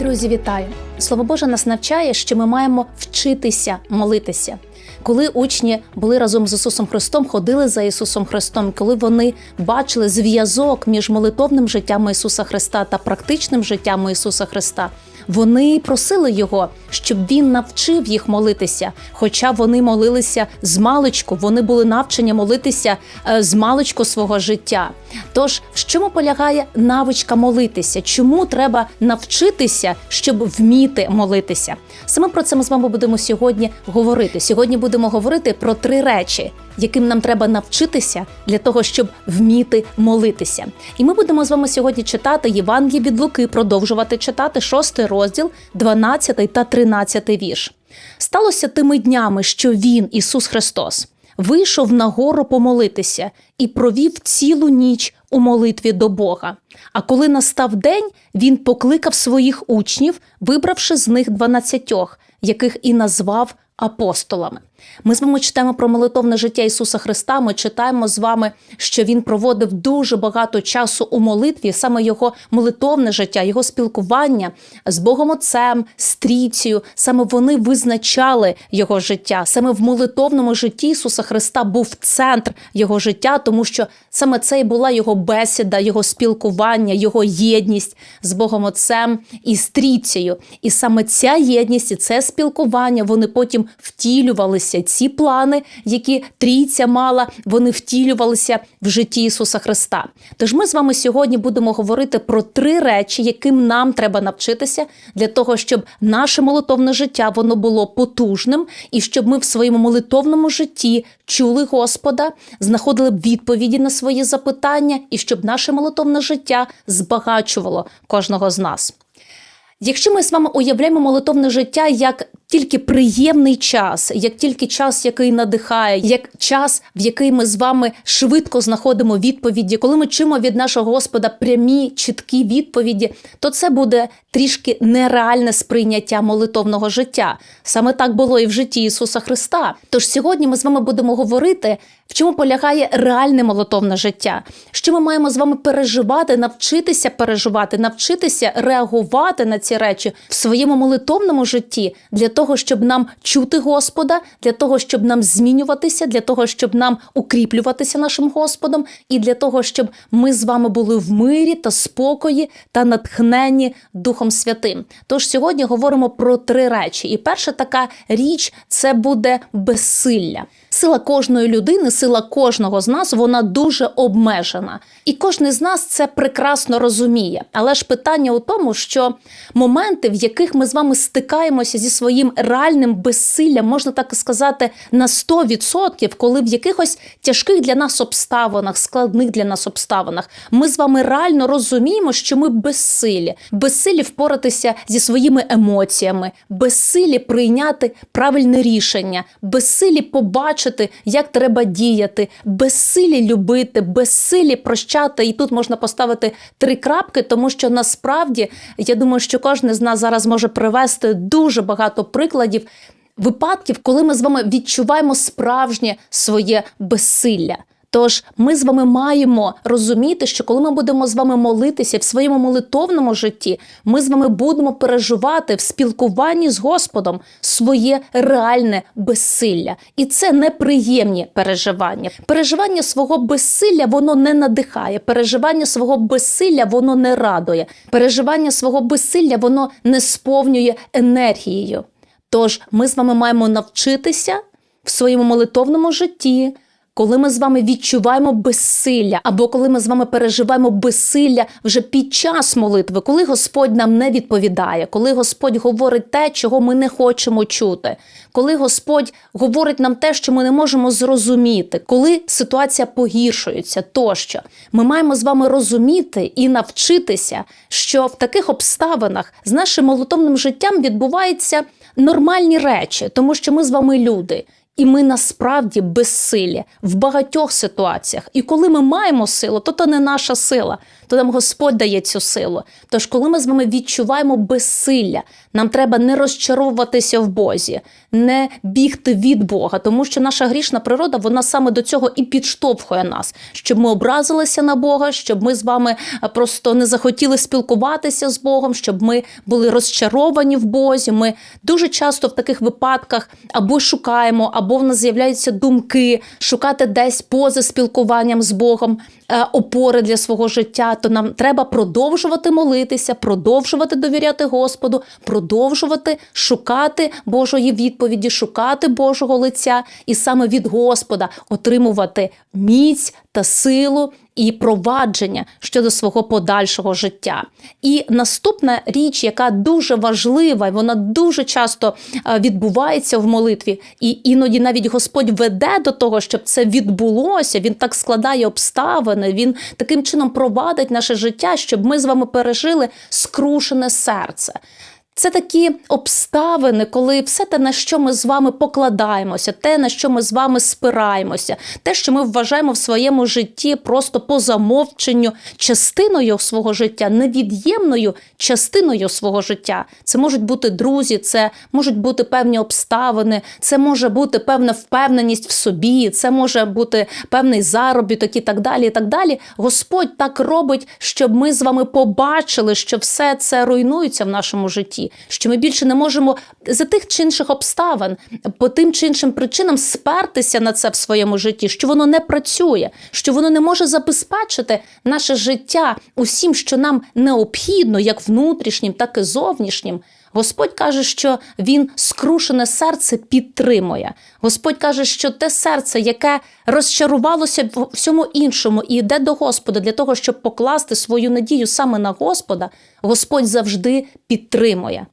Друзі, вітаю! Слово Боже нас навчає, що ми маємо вчитися молитися. Коли учні були разом з Ісусом Христом, ходили за Ісусом Христом, коли вони бачили зв'язок між молитовним життям Ісуса Христа та практичним життям Ісуса Христа, вони просили Його, щоб Він навчив їх молитися. Хоча вони молилися з маличку, вони були навчені молитися е, з маличку свого життя. Тож, в чому полягає навичка молитися? Чому треба навчитися, щоб вміти молитися? Саме про це ми з вами будемо сьогодні говорити. Сьогодні будемо говорити про три речі, яким нам треба навчитися для того, щоб вміти молитися. І ми будемо з вами сьогодні читати Євангеліє від Луки, продовжувати читати шостий розділ, 12 та 13 вірш. Сталося тими днями, що він, Ісус Христос, вийшов на гору помолитися і провів цілу ніч у молитві до Бога. А коли настав день, він покликав своїх учнів, вибравши з них дванадцятьох, яких і назвав апостолами. Ми з вами читаємо про молитовне життя Ісуса Христа. Ми читаємо з вами, що Він проводив дуже багато часу у молитві, саме його молитовне життя, його спілкування з Богом Отцем, з Трійцею. Саме вони визначали його життя. Саме в молитовному житті Ісуса Христа був центр його життя, тому що саме це і була його бесіда, його спілкування, його єдність з Богом Отцем і з Трійцею. І саме ця єдність і це спілкування вони потім втілювалися. Ці плани, які трійця мала, вони втілювалися в житті Ісуса Христа. Тож ми з вами сьогодні будемо говорити про три речі, яким нам треба навчитися для того, щоб наше молитовне життя воно було потужним, і щоб ми в своєму молитовному житті чули Господа, знаходили б відповіді на свої запитання, і щоб наше молитовне життя збагачувало кожного з нас. Якщо ми з вами уявляємо молитовне життя як тільки приємний час, як тільки час, який надихає, як час, в який ми з вами швидко знаходимо відповіді, коли ми чуємо від нашого Господа прямі, чіткі відповіді, то це буде трішки нереальне сприйняття молитовного життя. Саме так було і в житті Ісуса Христа. Тож сьогодні ми з вами будемо говорити, в чому полягає реальне молитовне життя, що ми маємо з вами переживати, навчитися переживати, навчитися реагувати на ці речі в своєму молитовному житті для того, щоб нам чути Господа, для того, щоб нам змінюватися, для того, щоб нам укріплюватися нашим Господом, і для того, щоб ми з вами були в мирі та спокої та натхненні Духом Святим. Тож сьогодні говоримо про три речі. І перша така річ це буде безсилля. Сила кожної людини, сила кожного з нас, вона дуже обмежена. І кожен з нас це прекрасно розуміє. Але ж питання у тому, що моменти, в яких ми з вами стикаємося зі своїм реальним безсиллям, можна так сказати, на 100%, коли в якихось тяжких для нас обставинах, складних для нас обставинах, ми з вами реально розуміємо, що ми безсилі, безсилі впоратися зі своїми емоціями, безсилі прийняти правильне рішення, безсилі побачити, як треба діяти, безсилі любити, безсилі прощати. І тут можна поставити три крапки, тому що насправді я думаю, що кожен з нас зараз може привести дуже багато прикладів. Випадків, коли ми з вами відчуваємо справжнє своє безсилля. Тож ми з вами маємо розуміти, що коли ми будемо з вами молитися в своєму молитовному житті, ми з вами будемо переживати в спілкуванні з Господом своє реальне безсилля. І це неприємні переживання. Переживання свого безсилля воно не надихає. Переживання свого безсилля воно не радує. Переживання свого безсилля воно не сповнює енергією. Тож ми з вами маємо навчитися в своєму молитовному житті. Коли ми з вами відчуваємо безсилля, або коли ми з вами переживаємо безсилля вже під час молитви, коли Господь нам не відповідає, коли Господь говорить те, чого ми не хочемо чути, коли Господь говорить нам те, що ми не можемо зрозуміти, коли ситуація погіршується, тощо ми маємо з вами розуміти і навчитися, що в таких обставинах з нашим молитовним життям відбуваються нормальні речі, тому що ми з вами люди. І ми насправді безсилі в багатьох ситуаціях. І коли ми маємо силу, то то не наша сила, то нам Господь дає цю силу. Тож, коли ми з вами відчуваємо безсилля, нам треба не розчаровуватися в Бозі, не бігти від Бога, тому що наша грішна природа вона саме до цього і підштовхує нас, щоб ми образилися на Бога, щоб ми з вами е, просто не захотіли спілкуватися з Богом, щоб ми були розчаровані в Бозі. Ми дуже часто в таких випадках або шукаємо, або в нас з'являються думки шукати десь поза спілкуванням з Богом опори для свого життя. То нам треба продовжувати молитися, продовжувати довіряти Господу, продовжувати шукати Божої відповіді, шукати Божого лиця і саме від Господа отримувати міць та силу і провадження щодо свого подальшого життя. І наступна річ, яка дуже важлива, і вона дуже часто е, відбувається в молитві, і іноді навіть Господь веде до того, щоб це відбулося. Він так складає обставини, він таким чином провадить наше життя, щоб ми з вами пережили скрушене серце. Це такі обставини, коли все те, на що ми з вами покладаємося, те, на що ми з вами спираємося, те, що ми вважаємо в своєму житті просто по замовченню частиною свого життя, невід'ємною частиною свого життя. Це можуть бути друзі, це можуть бути певні обставини, це може бути певна впевненість в собі, це може бути певний заробіток і так далі. і так далі. Господь так робить, щоб ми з вами побачили, що все це руйнується в нашому житті що ми більше не можемо за тих чи інших обставин по тим чи іншим причинам спертися на це в своєму житті, що воно не працює, що воно не може забезпечити наше життя усім, що нам необхідно, як внутрішнім, так і зовнішнім. Господь каже, що він скрушене серце підтримує. Господь каже, що те серце, яке розчарувалося в всьому іншому, і йде до Господа для того, щоб покласти свою надію саме на Господа, Господь завжди підтримує.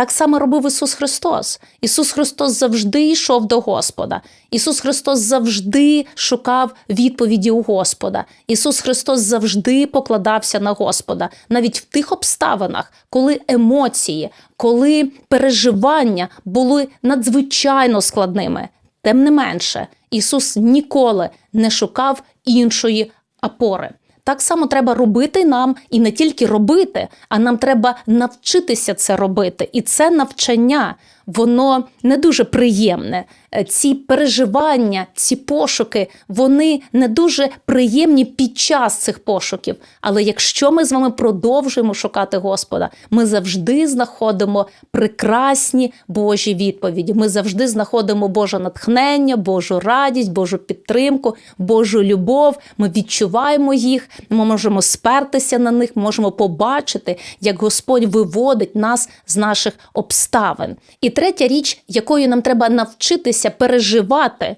Так само робив Ісус Христос. Ісус Христос завжди йшов до Господа. Ісус Христос завжди шукав відповіді у Господа. Ісус Христос завжди покладався на Господа, навіть в тих обставинах, коли емоції, коли переживання були надзвичайно складними. Тим не менше, Ісус ніколи не шукав іншої опори. Так само треба робити нам і не тільки робити, а нам треба навчитися це робити. І це навчання, воно не дуже приємне. Е, ці переживання, ці пошуки, вони не дуже приємні під час цих пошуків. Але якщо ми з вами продовжуємо шукати Господа, ми завжди знаходимо прекрасні Божі відповіді. Ми завжди знаходимо Боже натхнення, Божу радість, Божу підтримку, Божу любов. Ми відчуваємо їх, ми можемо спертися на них, можемо побачити, як Господь виводить нас з наших обставин. І третя річ, якою нам треба навчитися переживати,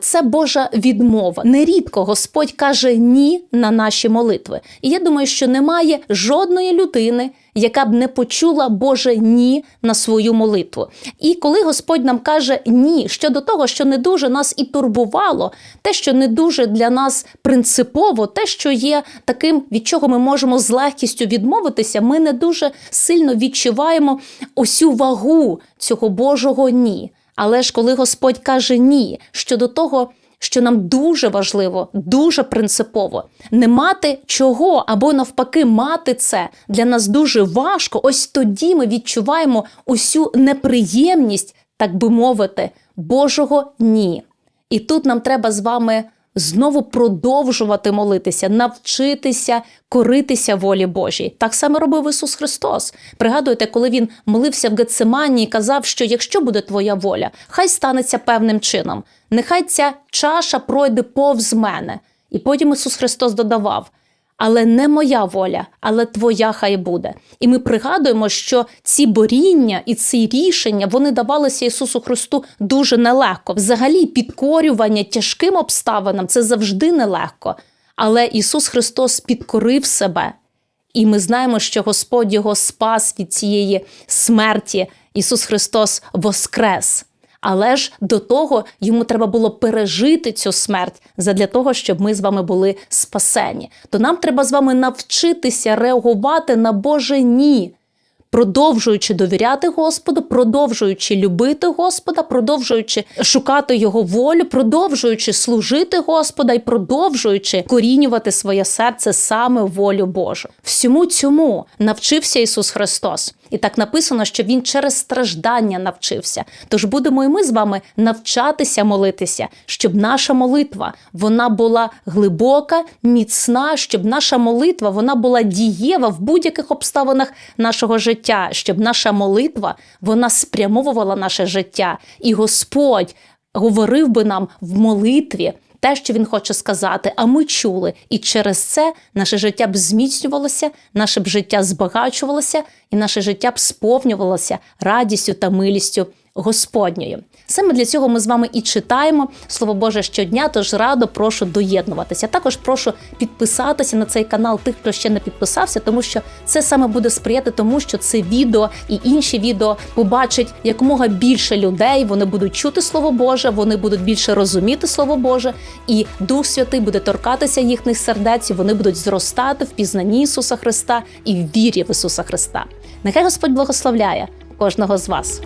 це Божа відмова. Нерідко Господь каже ні на наші молитви. І я думаю, що немає жодної людини, яка б не почула Боже ні на свою молитву. І коли Господь нам каже ні щодо того, що не дуже нас і турбувало, те, що не дуже для нас принципово, те, що є таким, від чого ми можемо з легкістю відмовитися, ми не дуже сильно відчуваємо усю вагу цього Божого ні. Але ж коли Господь каже ні щодо того, що нам дуже важливо, дуже принципово не мати чого або навпаки мати це для нас дуже важко. Ось тоді ми відчуваємо усю неприємність, так би мовити, Божого ні. І тут нам треба з вами знову продовжувати молитися, навчитися коритися волі Божій. Так само робив Ісус Христос. Пригадуєте, коли Він молився в Гецеманії, і казав, що якщо буде твоя воля, хай станеться певним чином. Нехай ця чаша пройде повз мене. І потім Ісус Христос додавав але не моя воля, але твоя хай буде. І ми пригадуємо, що ці боріння і ці рішення вони давалися Ісусу Христу дуже нелегко. Взагалі, підкорювання тяжким обставинам це завжди нелегко. Але Ісус Христос підкорив себе. І ми знаємо, що Господь його спас від цієї смерті. Ісус Христос воскрес. Але ж до того йому треба було пережити цю смерть задля того, щоб ми з вами були спасені. То нам треба з вами навчитися реагувати на Боже ні. продовжуючи довіряти Господу, продовжуючи любити Господа, продовжуючи шукати Його волю, продовжуючи служити Господа і продовжуючи корінювати своє серце саме волю Божу. Всьому цьому навчився Ісус Христос. І так написано, що Він через страждання навчився. Тож будемо і ми з вами навчатися молитися, щоб наша молитва вона була глибока, міцна, щоб наша молитва вона була дієва в будь-яких обставинах нашого життя, щоб наша молитва вона спрямовувала наше життя, і Господь говорив би нам в молитві. Те, що він хоче сказати, а ми чули, і через це наше життя б зміцнювалося, наше б життя збагачувалося, і наше життя б сповнювалося радістю та милістю Господньою. Саме для цього ми з вами і читаємо Слово Боже щодня. Тож радо прошу доєднуватися. Також прошу підписатися на цей канал тих, хто ще не підписався, тому що це саме буде сприяти тому, що це відео і інші відео побачить якомога більше людей. Вони будуть чути Слово Боже, вони будуть більше розуміти Слово Боже, і Дух Святий буде торкатися їхніх сердець. і Вони будуть зростати в пізнанні Ісуса Христа і в вірі в Ісуса Христа. Нехай Господь благословляє кожного з вас.